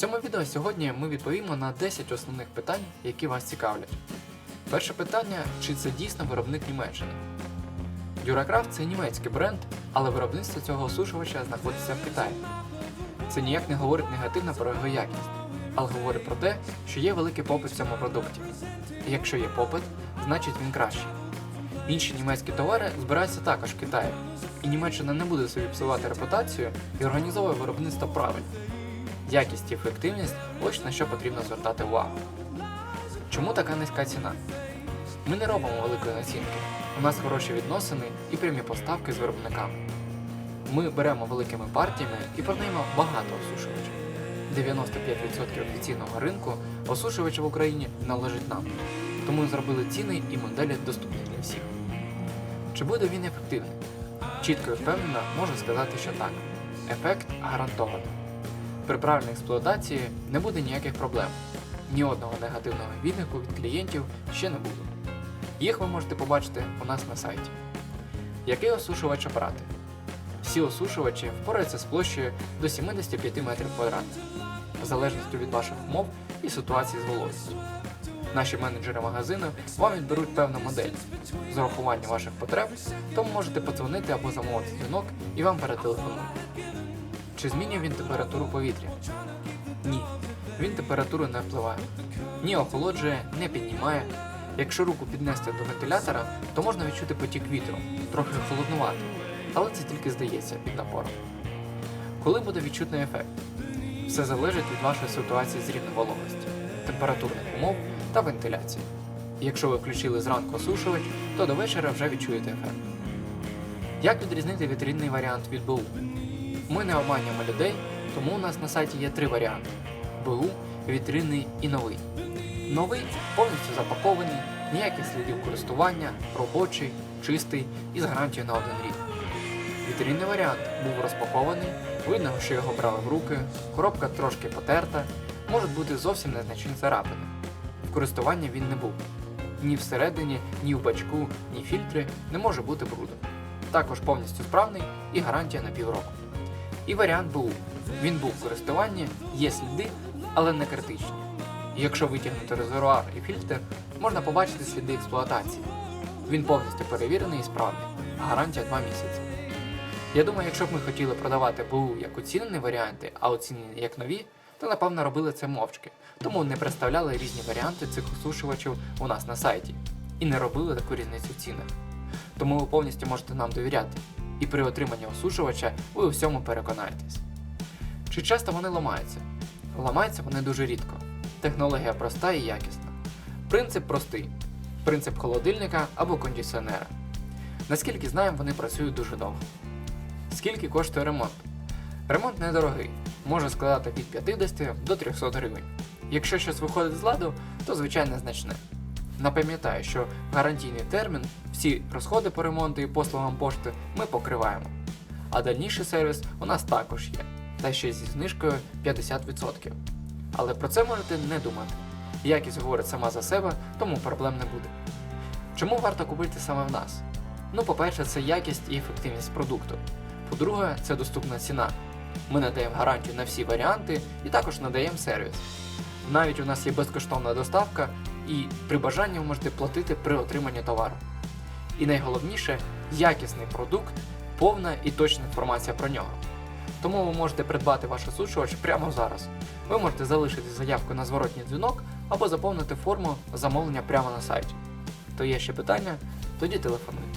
цьому відео сьогодні ми відповімо на 10 основних питань, які вас цікавлять. Перше питання: чи це дійсно виробник Німеччини? Duracraft – це німецький бренд, але виробництво цього осушувача знаходиться в Китаї. Це ніяк не говорить негативно про його якість, але говорить про те, що є великий попит в цьому продукті. І якщо є попит, значить він кращий. Інші німецькі товари збираються також в Китаї, і Німеччина не буде собі псувати репутацію і організовує виробництво правильно. Якість і ефективність ось на що потрібно звертати увагу. Чому така низька ціна? Ми не робимо великої націнки. У нас хороші відносини і прямі поставки з виробниками. Ми беремо великими партіями і продаємо багато осушувачів. 95% офіційного ринку осушувачів в Україні належить нам. Тому зробили ціни і моделі доступні для всіх. Чи буде він ефективний? Чітко і впевнено можу сказати, що так. Ефект гарантований. При правильній експлуатації не буде ніяких проблем. Ні одного негативного відгуку від клієнтів ще не буде. Їх ви можете побачити у нас на сайті. Який осушувач обрати? Всі осушувачі впораються з площею до 75 метрів квадратних, в залежності від ваших умов і ситуації з вологістю. Наші менеджери магазину вам відберуть певну модель з урахуванням ваших потреб, тому можете подзвонити або замовити дзвінок і вам перетелефонують. Чи змінює він температуру повітря? Ні. Він температуру не впливає. Ні охолоджує, не піднімає. Якщо руку піднести до вентилятора, то можна відчути потік вітру, трохи холоднувати, але це тільки здається під напором. Коли буде відчутний ефект? Все залежить від вашої ситуації з рівнем вологості, температурних умов та вентиляції. Якщо ви включили зранку осушувач, то до вечора вже відчуєте ефект. Як відрізнити вітринний варіант від БУ? Ми не обманюємо людей, тому у нас на сайті є три варіанти: БУ, вітринний і новий. Новий повністю запакований, ніяких слідів користування, робочий, чистий і з гарантією на один рік. Вітринний варіант був розпакований, видно, що його брали в руки, коробка трошки потерта, можуть бути зовсім незначні царапини. В користуванні він не був. Ні всередині, ні в бачку, ні фільтри не може бути бруду. Також повністю справний і гарантія на півроку. І варіант БУ. Він був в користуванні, є сліди, але не критичні. Якщо витягнути резервуар і фільтр, можна побачити сліди експлуатації. Він повністю перевірений і справний, гарантія 2 місяці. Я думаю, якщо б ми хотіли продавати БУ як оцінені варіанти, а оцінені як нові, то напевно робили це мовчки, тому не представляли різні варіанти цих осушувачів у нас на сайті і не робили таку різницю в цінах. Тому ви повністю можете нам довіряти, і при отриманні осушувача ви у всьому переконаєтесь. Чи часто вони ламаються? Ламаються вони дуже рідко. Технологія проста і якісна. Принцип простий: принцип холодильника або кондиціонера. Наскільки знаємо, вони працюють дуже довго. Скільки коштує ремонт? Ремонт недорогий, може складати від 50 до 300 гривень. Якщо щось виходить з ладу, то звичайно значне. Напам'ятаю, що гарантійний термін всі розходи по ремонту і послугам пошти ми покриваємо. А дальніший сервіс у нас також є, та ще зі знижкою 50%. Але про це можете не думати. Якість говорить сама за себе, тому проблем не буде. Чому варто купити саме в нас? Ну, по-перше, це якість і ефективність продукту. По-друге, це доступна ціна. Ми надаємо гарантію на всі варіанти і також надаємо сервіс. Навіть у нас є безкоштовна доставка, і при бажанні ви можете платити при отриманні товару. І найголовніше якісний продукт, повна і точна інформація про нього. Тому ви можете придбати ваш осушувач прямо зараз. Ви можете залишити заявку на зворотній дзвінок або заповнити форму замовлення прямо на сайті. То є ще питання? Тоді телефонуйте.